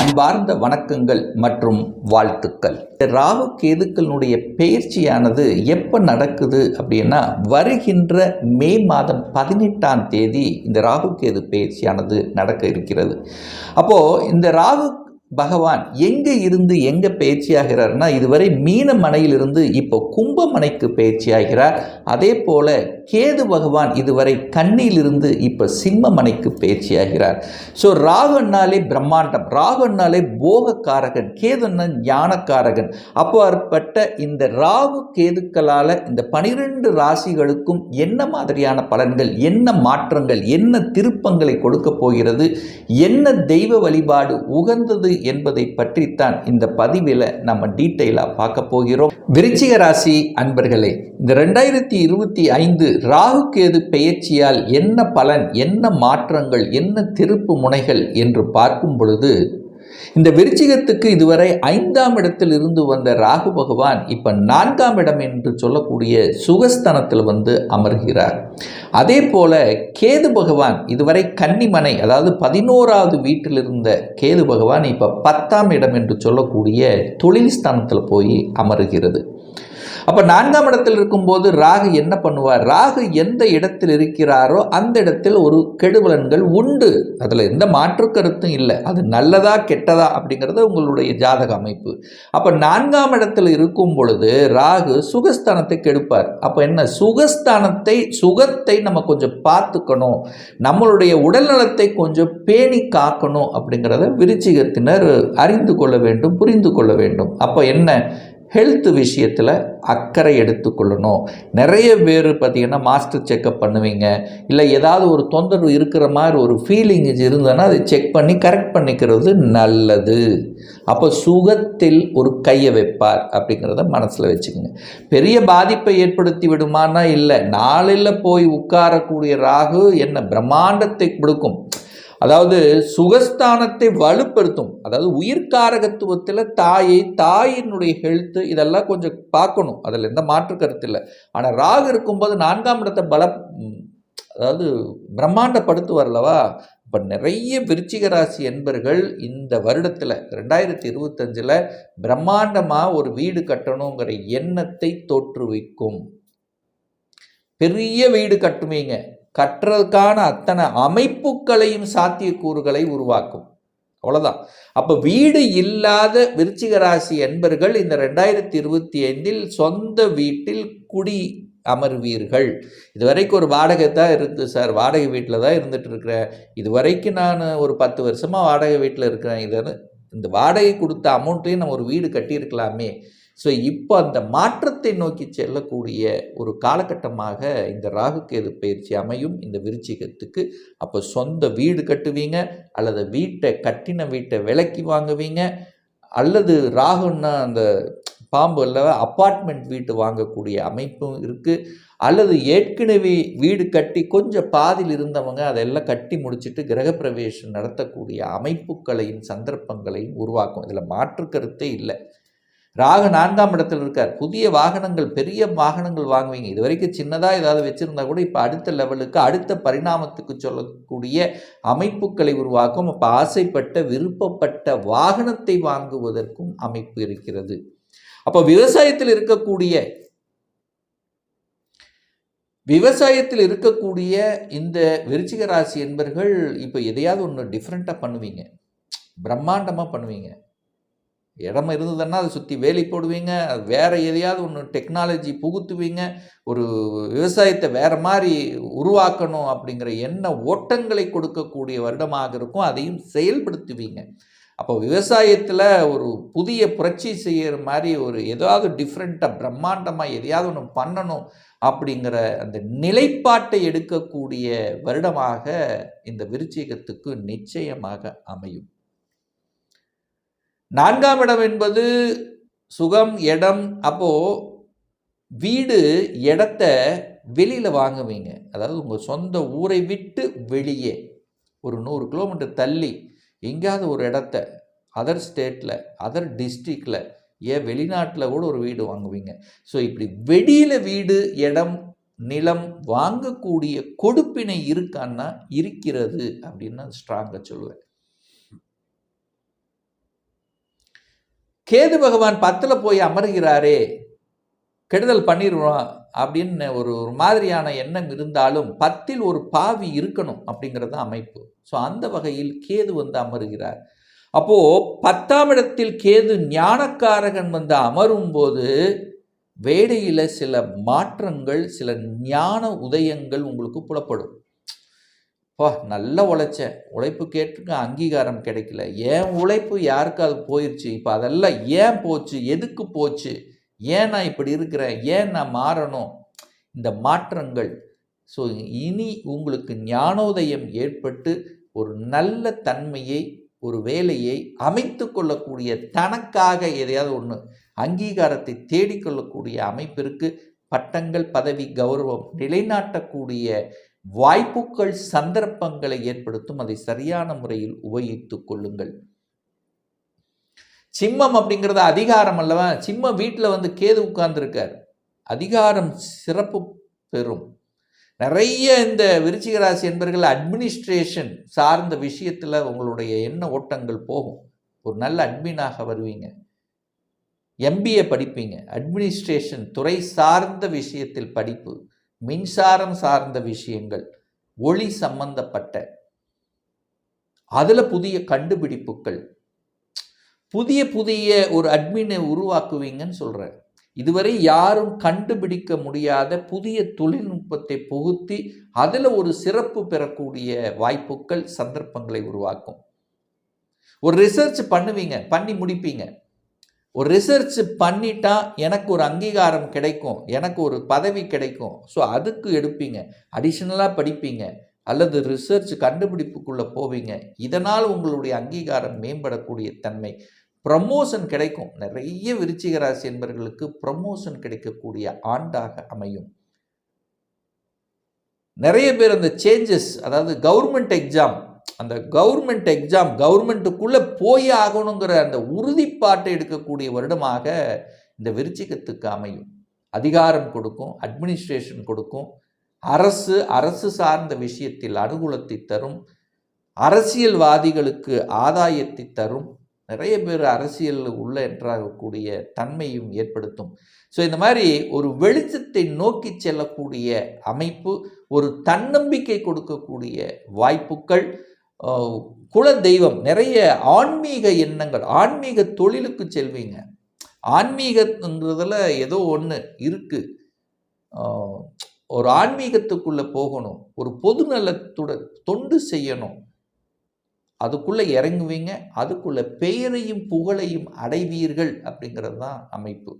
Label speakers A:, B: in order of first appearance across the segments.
A: அன்பார்ந்த வணக்கங்கள் மற்றும் வாழ்த்துக்கள். ராகு கேதுக்களுடைய பயிற்சியானது எப்போ நடக்குது அப்படின்னா வருகின்ற மே மாதம் பதினெட்டாம் தேதி இந்த ராகு கேது பயிற்சியானது நடக்க இருக்கிறது. அப்போது இந்த ராகு பகவான் எங்கே இருந்து எங்கே பயிற்சியாகிறார்னா இதுவரை மீன மனையிலிருந்து இப்போ கும்பமனைக்கு பயிற்சியாகிறார் அதே போல கேது பகவான் இதுவரை கண்ணியிலிருந்து இப்போ சிம்மமனைக்கு பயிற்சியாகிறார் ஸோ ராகுன்னாலே பிரம்மாண்டம் ராகுன்னாலே போகக்காரகன் கேதுன்னா ஞானக்காரகன். அப்பாற்பட்ட இந்த ராகு கேதுக்களால் இந்த பனிரெண்டு ராசிகளுக்கும் என்ன மாதிரியான பலன்கள் என்ன மாற்றங்கள் என்ன திருப்பங்களை கொடுக்க போகிறது என்ன தெய்வ வழிபாடு உகந்தது என்பதை பற்றித்தான் இந்த பதிவில் நம்ம டீட்டெயிலாக பார்க்க போகிறோம். விருச்சிக ராசி அன்பர்களே இந்த ரெண்டாயிரத்தி இருபத்தி ஐந்து ராகு கேது பெயர்ச்சியால் என்ன பலன் என்ன மாற்றங்கள் என்ன திருப்பு முனைகள் என்று பார்க்கும் பொழுது இந்த விருச்சிகத்துக்கு இதுவரை ஐந்தாம் இடத்தில் இருந்து வந்த ராகு பகவான் இப்போ நான்காம் இடம் என்று சொல்லக்கூடிய சுகஸ்தானத்தில் வந்து அமர்கிறார். அதே போல கேது பகவான் இதுவரை கன்னிமனை அதாவது பதினோராவது வீட்டில் இருந்த கேது பகவான் இப்போ பத்தாம் இடம் என்று சொல்லக்கூடிய தொழில் ஸ்தானத்தில் போய் அமருகிறது. அப்போ நான்காம் இடத்தில் இருக்கும்போது ராகு என்ன பண்ணுவார்? ராகு எந்த இடத்தில் இருக்கிறாரோ அந்த இடத்தில் ஒரு கெடுபலன்கள் உண்டு. அதில் எந்த மாற்று கருத்தும் இல்லை. அது நல்லதா கெட்டதா அப்படிங்கிறது உங்களுடைய ஜாதக அமைப்பு. அப்போ நான்காம் இடத்தில் இருக்கும் பொழுது ராகு சுகஸ்தானத்தை கெடுப்பார். அப்போ என்ன? சுகஸ்தானத்தை சுகத்தை நம்ம கொஞ்சம் பார்த்துக்கணும். நம்மளுடைய உடல்நலத்தை கொஞ்சம் பேணி காக்கணும் அப்படிங்கிறத விருச்சிகத்தினர் அறிந்து கொள்ள வேண்டும் புரிந்து கொள்ள வேண்டும். அப்போ என்ன? ஹெல்த் விஷயத்தில் அக்கறை எடுத்துக்கொள்ளணும். நிறைய பேர் பார்த்திங்கன்னா மாஸ்டர் செக்கப் பண்ணுவீங்க. இல்லை ஏதாவது ஒரு தொந்தரவு இருக்கிற மாதிரி ஒரு ஃபீலிங் இருந்ததுன்னா அதை செக் பண்ணி கரெக்ட் பண்ணிக்கிறது நல்லது. அப்போ சுகத்தில் ஒரு கையை வைப்பார் அப்படிங்கிறத மனசில் வச்சுக்கோங்க. பெரிய பாதிப்பை ஏற்படுத்தி விடுமானா இல்லை. நாளில் போய் உட்காரக்கூடிய ராகு என்ன பிரம்மாண்டத்தை கொடுக்கும். அதாவது சுகஸ்தானத்தை வலுப்படுத்தும். அதாவது உயிர்காரகத்துவத்தில் தாயை தாயினுடைய ஹெல்த்து இதெல்லாம் கொஞ்சம் பார்க்கணும். அதில் எந்த மாற்று கருத்து இல்லை. ஆனால் ராகு இருக்கும்போது நான்காம் இடத்தை பல அதாவது பிரம்மாண்டப்படுத்துவார் அல்லவா இப்போ நிறைய விருச்சிக ராசி என்பர்கள் இந்த வருடத்தில் ரெண்டாயிரத்தி இருபத்தஞ்சில் பிரம்மாண்டமாக ஒரு வீடு கட்டணுங்கிற எண்ணத்தை தோற்றுவிக்கும். பெரிய வீடு கட்டுவீங்க. கட்டுறதுக்கான அத்தனை அமைப்புகளையும் சாத்தியக்கூறுகளை உருவாக்கும். அவ்வளோதான் அப்போ வீடு இல்லாத விருச்சிக ராசி என்பர்கள் இந்த ரெண்டாயிரத்தி இருபத்தி ஐந்தில் சொந்த வீட்டில் குடி அமர்வீர்கள். இதுவரைக்கும் ஒரு வாடகை தான் இருக்குது சார் வாடகை வீட்டில் தான் இருந்துட்டு இருக்கிறேன். இது வரைக்கும் நான் ஒரு பத்து வருஷமாக வாடகை வீட்டில் இருக்கிறேன். இதை இந்த வாடகை கொடுத்த அமௌண்ட்டையும் நம்ம ஒரு வீடு கட்டியிருக்கலாமே. ஸோ இப்போ அந்த மாற்றத்தை நோக்கி செல்லக்கூடிய ஒரு காலகட்டமாக இந்த ராகுக்கேது பயிற்சி அமையும் இந்த விருச்சிகத்துக்கு. அப்போ சொந்த வீடு கட்டுவீங்க அல்லது வீட்டை கட்டின வீட்டை விலைக்கு வாங்குவீங்க அல்லது ராகுன்னா அந்த பாம்பு அல்லவா அப்பார்ட்மெண்ட் வீட்டு வாங்கக்கூடிய அமைப்பும் இருக்குது அல்லது ஏற்கனவே வீடு கட்டி கொஞ்சம் பாதியில் இருந்தவங்க அதெல்லாம் கட்டி முடிச்சுட்டு கிரகப்பிரவேசம் நடத்தக்கூடிய அமைப்புகளையும் சந்தர்ப்பங்களையும் உருவாக்கும். இதில் மாற்று கருத்தே இல்லை. ராகு நான்காம் இடத்தில் இருக்கார். புதிய வாகனங்கள் பெரிய வாகனங்கள் வாங்குவீங்க. இது வரைக்கும் சின்னதாக ஏதாவது வச்சுருந்தா கூட இப்போ அடுத்த லெவலுக்கு அடுத்த பரிணாமத்துக்கு சொல்லக்கூடிய அமைப்புகளை உருவாக்கும். அப்போ ஆசைப்பட்ட விருப்பப்பட்ட வாகனத்தை வாங்குவதற்கும் அமைப்பு இருக்கிறது. அப்போ விவசாயத்தில் இருக்கக்கூடிய விவசாயத்தில் இருக்கக்கூடிய இந்த விருச்சிக ராசி என்பர்கள் இப்போ எதையாவது ஒன்று டிஃப்ரெண்ட்டாக பண்ணுவீங்க. பிரம்மாண்டமாக பண்ணுவீங்க. இடம் இருந்ததுன்னா அதை சுற்றி வேலி போடுவீங்க அது வேறு எதையாவது ஒன்று டெக்னாலஜி புகுத்துவீங்க ஒரு விவசாயத்தை வேறு மாதிரி உருவாக்கணும் அப்படிங்கிற எண்ண ஓட்டங்களை கொடுக்கக்கூடிய வருடமாக இருக்கும் அதையும் செயல்படுத்துவீங்க. அப்போ விவசாயத்தில் ஒரு புதிய புரட்சி செய்கிற மாதிரி ஒரு ஏதாவது டிஃப்ரெண்ட்டாக பிரம்மாண்டமாக எதையாவது ஒன்று பண்ணணும் அப்படிங்கிற அந்த நிலைப்பாட்டை எடுக்கக்கூடிய வருடமாக இந்த விருச்சிகத்துக்கு நிச்சயமாக அமையும். நான்காம் இடம் என்பது சுகம் இடம். அப்போது வீடு இடத்த வெளியில் வாங்குவீங்க. அதாவது உங்கள் சொந்த ஊரை விட்டு வெளியே. ஒரு நூறு கிலோமீட்டர் தள்ளி எங்கேயாவது ஒரு இடத்த அதர் ஸ்டேட்டில் அதர் டிஸ்ட்ரிக்டில் ஏன் வெளிநாட்டில் கூட ஒரு வீடு வாங்குவீங்க. ஸோ இப்படி வெளியில் வீடு இடம் நிலம் வாங்கக்கூடிய கொடுப்பினை இருக்கான்னா இருக்கிறது அப்படின்னு நான் ஸ்ட்ராங்காக சொல்லுவேன். கேது பகவான் பத்தில் போய் அமர்கிறாரே கெடுதல் பண்ணிடுவோம் அப்படின்னு ஒரு ஒரு மாதிரியான எண்ணம் இருந்தாலும் பத்தில் ஒரு பாவி இருக்கணும் அப்படிங்கிறது அமைப்பு. ஸோ அந்த வகையில் கேது வந்து அமருகிறார். அப்போது பத்தாம் இடத்தில் கேது ஞானக்காரகன் வந்து அமரும் போது வேடையில் சில மாற்றங்கள் சில ஞான உதயங்கள் உங்களுக்கு புலப்படும். பா நல்லா உழைச்சேன். உழைப்பு கேட்டுக்க அங்கீகாரம் கிடைக்கல. ஏன் உழைப்பு யாருக்காவது போயிடுச்சு இப்போ அதெல்லாம் ஏன் போச்சு? எதுக்கு போச்சு? ஏன் நான் இப்படி இருக்கிறேன்? ஏன் நான் மாறணும்? இந்த மாற்றங்கள். ஸோ இனி உங்களுக்கு ஞானோதயம் ஏற்பட்டு ஒரு நல்ல தன்மையை ஒரு வேலையை அமைத்து கொள்ளக்கூடிய தனக்காக எதையாவது ஒன்று அங்கீகாரத்தை தேடிக்கொள்ளக்கூடிய அமைப்பிற்கு பட்டங்கள் பதவி கௌரவம் நிலைநாட்டக்கூடிய வாய்ப்புகள் சந்தர்ப்பங்களை ஏற்படுத்தும். அதை சரியான முறையில் உபயோகித்துக் கொள்ளுங்கள். சிம்மம் அப்படிங்கிறது அதிகாரம் அல்லவா? சிம்மம் வீட்டில் வந்து கேது உட்கார்ந்துருக்கார். அதிகாரம் சிறப்பு பெறும். நிறைய இந்த விருச்சிக ராசி என்பர்கள் அட்மினிஸ்ட்ரேஷன் சார்ந்த விஷயத்தில் உங்களுடைய எண்ண ஓட்டங்கள் போகும். ஒரு நல்ல அட்மினாக வருவீங்க. எம்பிஏ படிப்பீங்க. அட்மினிஸ்ட்ரேஷன் துறை சார்ந்த விஷயத்தில் படிப்பு. மின்சாரம் சார்ந்த விஷயங்கள் ஒளி சம்பந்தப்பட்ட அதில் புதிய கண்டுபிடிப்புகள். புதிய புதிய ஒரு அட்மினை உருவாக்குவீங்கன்னு சொல்கிறேன் இதுவரை யாரும் கண்டுபிடிக்க முடியாத புதிய தொழில்நுட்பத்தை புகுத்தி அதில் ஒரு சிறப்பு பெறக்கூடிய வாய்ப்புகள் சந்தர்ப்பங்களை உருவாக்கும். ஒரு ரிசர்ச் பண்ணுவீங்க பண்ணி முடிப்பீங்க. ஒரு ரிசர்ச் பண்ணிட்டா எனக்கு ஒரு அங்கீகாரம் கிடைக்கும் எனக்கு ஒரு பதவி கிடைக்கும். ஸோ அதுக்கு எடுப்பீங்க. அடிஷ்னலாக படிப்பீங்க. அல்லது ரிசர்ச் கண்டுபிடிப்புக்குள்ளே போவீங்க. இதனால் உங்களுடைய அங்கீகாரம் மேம்படக்கூடிய தன்மை. ப்ரமோஷன் கிடைக்கும். நிறைய விருச்சிக ராசி என்பவர்களுக்கு ப்ரமோஷன் கிடைக்கக்கூடிய ஆண்டாக அமையும். நிறைய பேர் அந்த சேஞ்சஸ் அதாவது கவர்மெண்ட் எக்ஸாம் அந்த கவர்மெண்ட் எக்ஸாம் கவர்மெண்ட்டுக்குள்ளே போய் ஆகணுங்கிற அந்த உறுதிப்பாட்டை எடுக்கக்கூடிய வருடமாக இந்த விருச்சிகத்துக்கு அமையும். அதிகாரம் கொடுக்கும் அட்மினிஸ்ட்ரேஷன் கொடுக்கும். அரசு அரசு சார்ந்த விஷயத்தில் அனுகூலத்தை தரும். அரசியல்வாதிகளுக்கு ஆதாயத்தை தரும். நிறைய பேர் அரசியல் உள்ள என்றாகக்கூடிய தன்மையும் ஏற்படுத்தும். ஸோ இந்த மாதிரி ஒரு வெளிச்சத்தை நோக்கி செல்லக்கூடிய அமைப்பு ஒரு தன்னம்பிக்கை கொடுக்கக்கூடிய வாய்ப்புகள் குல தெய்வம் நிறைய ஆன்மீக எண்ணங்கள் ஆன்மீக தொழிலுக்கு செல்வீங்க. ஆன்மீகன்றதில் ஏதோ ஒன்று இருக்குது ஒரு ஆன்மீகத்துக்குள்ளே போகணும் ஒரு பொது நலத்துடன் தொண்டு செய்யணும். அதுக்குள்ளே இறங்குவீங்க அதுக்குள்ளே பெயரையும் புகழையும் அடைவீர்கள் அப்படிங்கிறது தான் அமைப்பு.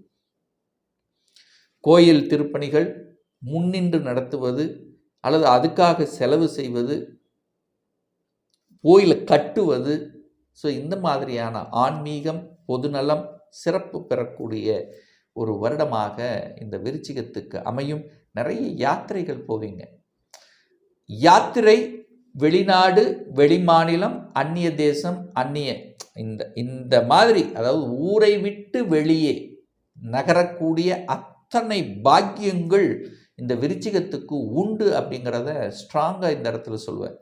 A: கோயில் திருப்பணிகள் முன்னின்று நடத்துவது அல்லது அதுக்காக செலவு செய்வது கோயிலை கட்டுவது. ஸோ இந்த மாதிரியான ஆன்மீகம் பொதுநலம் சிறப்பு பெறக்கூடிய ஒரு வருடமாக இந்த விருச்சிகத்துக்கு அமையும். நிறைய யாத்திரைகள் போவீங்க. யாத்திரை வெளிநாடு வெளிமாநிலம் அந்நிய தேசம் அந்நிய இந்த இந்த மாதிரி அதாவது ஊரை விட்டு வெளியே நகரக்கூடிய அத்தனை பாக்கியங்கள் இந்த விருச்சிகத்துக்கு உண்டு அப்படிங்கிறத ஸ்ட்ராங்காக இந்த இடத்துல சொல்வேன்.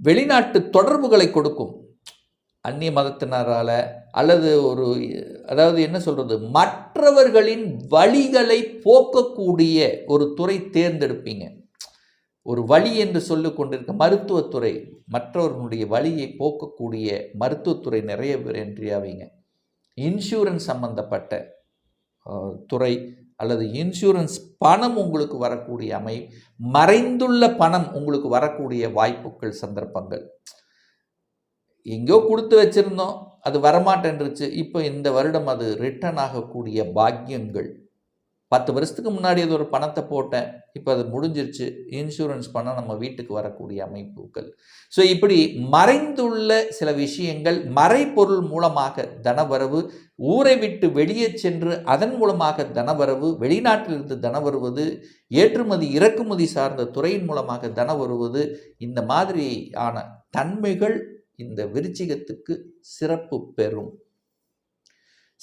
A: வெளிநாட்டு தொடர்புகளை கொடுக்கும். அந்நிய மதத்தினரால் அல்லது ஒரு அதாவது என்ன சொல்கிறது மற்றவர்களின் வழிகளை போக்கக்கூடிய ஒரு துறை தேர்ந்தெடுப்பீங்க. ஒரு வழி என்று சொல்லி கொண்டிருக்க மருத்துவத்துறை மற்றவர்களுடைய வழியை போக்கக்கூடிய மருத்துவத்துறை நிறைய பேர் என்றியாவீங்க இன்சூரன்ஸ் சம்பந்தப்பட்ட துறை அல்லது இன்சூரன்ஸ் பணம் உங்களுக்கு வரக்கூடிய அமை மறைந்துள்ள பணம் உங்களுக்கு வரக்கூடிய வாய்ப்புகள் சந்தர்ப்பங்கள். எங்கேயோ கொடுத்து வச்சுருந்தோம் அது வரமாட்டேன்ருச்சு இப்போ இந்த வருடம் அது ரிட்டர்ன் ஆகக்கூடிய பாக்கியங்கள். பத்து வருஷத்துக்கு முன்னாடி அது ஒரு பணத்தை போட்டேன். இப்போ அது முடிஞ்சிருச்சு. இன்சூரன்ஸ் பணம் நம்ம வீட்டுக்கு வரக்கூடிய அமைப்புகள். ஸோ இப்படி மறைந்துள்ள சில விஷயங்கள் மறைப்பொருள் மூலமாக தனவரவு ஊரை விட்டு வெளியே சென்று அதன் மூலமாக தனவரவு வெளிநாட்டிலிருந்து தன வருவது ஏற்றுமதி இறக்குமதி சார்ந்த துறையின் மூலமாக தன வருவது இந்த மாதிரியான தன்மைகள் இந்த விருச்சிகத்துக்கு சிறப்பு பெறும்.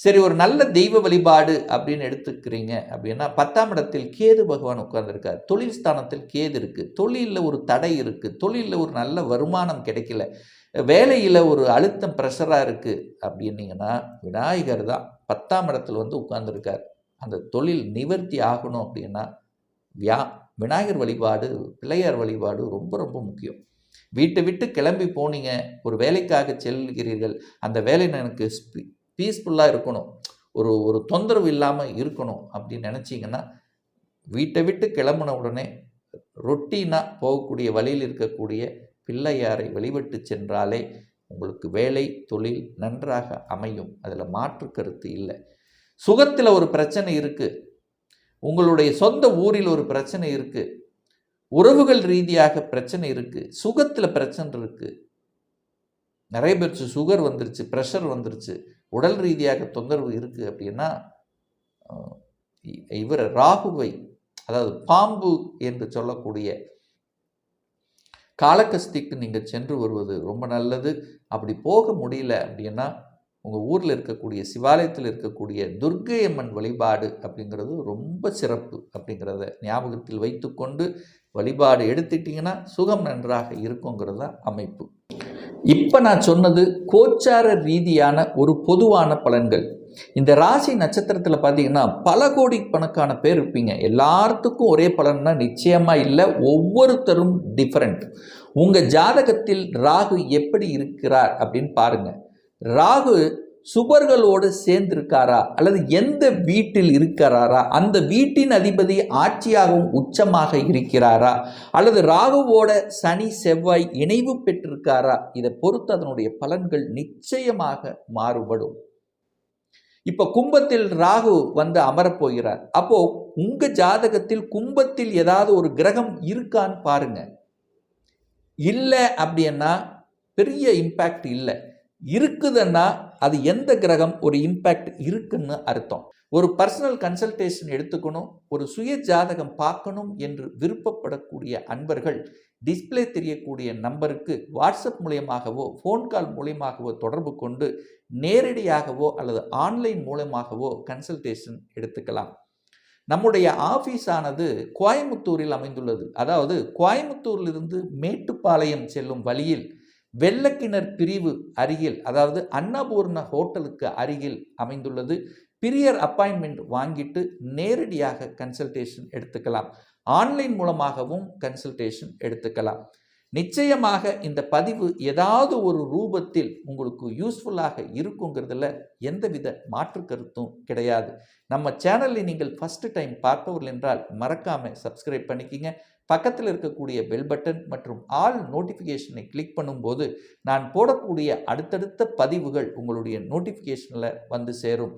A: சரி ஒரு நல்ல தெய்வ வழிபாடு அப்படின்னு எடுத்துக்கிறீங்க அப்படின்னா பத்தாம் இடத்தில் கேது பகவான் உட்கார்ந்துருக்கார். தொழில் ஸ்தானத்தில் கேது இருக்குது தொழிலில் ஒரு தடை இருக்குது தொழிலில் ஒரு நல்ல வருமானம் கிடைக்கல. வேலையில் ஒரு அழுத்தம் ப்ரெஷராக இருக்குது அப்படின்னீங்கன்னா விநாயகர் தான் பத்தாம் இடத்துல வந்து உட்கார்ந்துருக்கார். அந்த தொழில் நிவர்த்தி ஆகணும் அப்படின்னா வியா விநாயகர் வழிபாடு பிள்ளையார் வழிபாடு ரொம்ப ரொம்ப முக்கியம். வீட்டை விட்டு கிளம்பி போனீங்க. ஒரு வேலைக்காக செல்கிறீர்கள். அந்த வேலை எனக்கு பீஸ்ஃபுல்லாக இருக்கணும். ஒரு ஒரு தொந்தரவு இல்லாமல் இருக்கணும் அப்படின்னு நினச்சிங்கன்னா வீட்டை விட்டு கிளம்புன உடனே ரொட்டீனாக போகக்கூடிய வழியில் இருக்கக்கூடிய பிள்ளையாரை வழிபட்டு சென்றாலே உங்களுக்கு வேலை தொழில் நன்றாக அமையும். அதில் மாற்று கருத்து இல்லை. சுகத்தில் ஒரு பிரச்சனை இருக்குது உங்களுடைய சொந்த ஊரில் ஒரு பிரச்சனை இருக்குது உறவுகள் ரீதியாக பிரச்சனை இருக்குது சுகத்தில் பிரச்சனை இருக்குது நிறைய பேருக்கு சுகர் வந்துருச்சு ப்ரெஷர் வந்துருச்சு. உடல் ரீதியாக தொந்தரவு இருக்குது அப்படின்னா இ- இவர் ராகுவை அதாவது பாம்பு என்று சொல்லக்கூடிய காலகஸ்திக்கு நீங்கள் சென்று வருவது ரொம்ப நல்லது. அப்படி போக முடியல அப்படின்னா உங்கள் ஊரில் இருக்கக்கூடிய சிவாலயத்தில் இருக்கக்கூடிய துர்க்கை அம்மன் வழிபாடு அப்படிங்கிறது ரொம்ப சிறப்பு அப்படிங்கிறத ஞாபகத்தில் வைத்துக்கொண்டு வழிபாடு எடுத்துட்டிங்கன்னா சுகம் நன்றாக இருக்குங்கிறது தான் அமைப்பு. இப்போ நான் சொன்னது கோச்சார ரீதியான ஒரு பொதுவான பலன்கள். இந்த ராசி நட்சத்திரத்தில் பார்த்தீங்கன்னா பல கோடி கணக்கான பேர் இருப்பீங்க. எல்லாத்துக்கும் ஒரே பலன்னா நிச்சயமாக இல்லை ஒவ்வொருத்தரும் டிஃப்ரெண்ட் உங்கள் ஜாதகத்தில் ராகு எப்படி இருக்கிறார் அப்படின்னு பாருங்கள் ராகு சுபர்களோடு சேர்ந்திருக்காரா? அல்லது எந்த வீட்டில் இருக்கிறாரா? அந்த வீட்டின் அதிபதி ஆட்சியாகவும் உச்சமாக இருக்கிறாரா? அல்லது ராகுவோட சனி செவ்வாய் இணைவு பெற்றிருக்காரா? இதை பொறுத்து அதனுடைய பலன்கள் நிச்சயமாக மாறுபடும். இப்போ கும்பத்தில் ராகு வந்து அமரப் போகிறார் அப்போ உங்க ஜாதகத்தில் கும்பத்தில் ஏதாவது ஒரு கிரகம் இருக்கான்னு பாருங்க. இல்லை அப்படின்னா பெரிய இம்பேக்ட் இல்லை. இருக்குதுன்னா அது எந்த கிரகம் ஒரு இம்பேக்ட் இருக்குன்னு அர்த்தம். ஒரு பர்சனல் கன்சல்டேஷன் எடுத்துக்கணும் ஒரு சுய ஜாதகம் பார்க்கணும் என்று விருப்பப்படக்கூடிய அன்பர்கள் டிஸ்ப்ளே தெரியக்கூடிய நம்பருக்கு வாட்ஸ்அப் மூலியமாகவோ ஃபோன் கால் மூலியமாகவோ தொடர்பு கொண்டு நேரடியாகவோ அல்லது ஆன்லைன் மூலமாகவோ கன்சல்டேஷன் எடுத்துக்கலாம். நம்முடைய ஆஃபீஸ் ஆனது கோயம்புத்தூரில் அமைந்துள்ளது. அதாவது கோயம்புத்தூரிலிருந்து மேட்டுப்பாளையம் செல்லும் வழியில் வெள்ளக்கிணர் பிரிவு அருகில் அதாவது அன்னபூர்ண ஹோட்டலுக்கு அருகில் அமைந்துள்ளது. பிரியர் அப்பாயின்மெண்ட் வாங்கிட்டு நேரடியாக கன்சல்டேஷன் எடுத்துக்கலாம். ஆன்லைன் மூலமாகவும் கன்சல்டேஷன் எடுத்துக்கலாம். நிச்சயமாக இந்த பதிவு ஏதாவது ஒரு ரூபத்தில் உங்களுக்கு யூஸ்ஃபுல்லாக இருக்குங்கிறதுல எந்தவித மாற்று கருத்தும் கிடையாது. நம்ம சேனலை நீங்கள் ஃபஸ்ட்டு டைம் பார்ப்பவர்கள் என்றால் மறக்காமல் சப்ஸ்கிரைப் பண்ணிக்கிங்க. பக்கத்தில் இருக்கக்கூடிய பெல் பட்டன் மற்றும் ஆல் நோட்டிஃபிகேஷனை கிளிக் பண்ணும்போது நான் போடக்கூடிய அடுத்தடுத்த பதிவுகள் உங்களுடைய நோட்டிஃபிகேஷனில் வந்து சேரும்.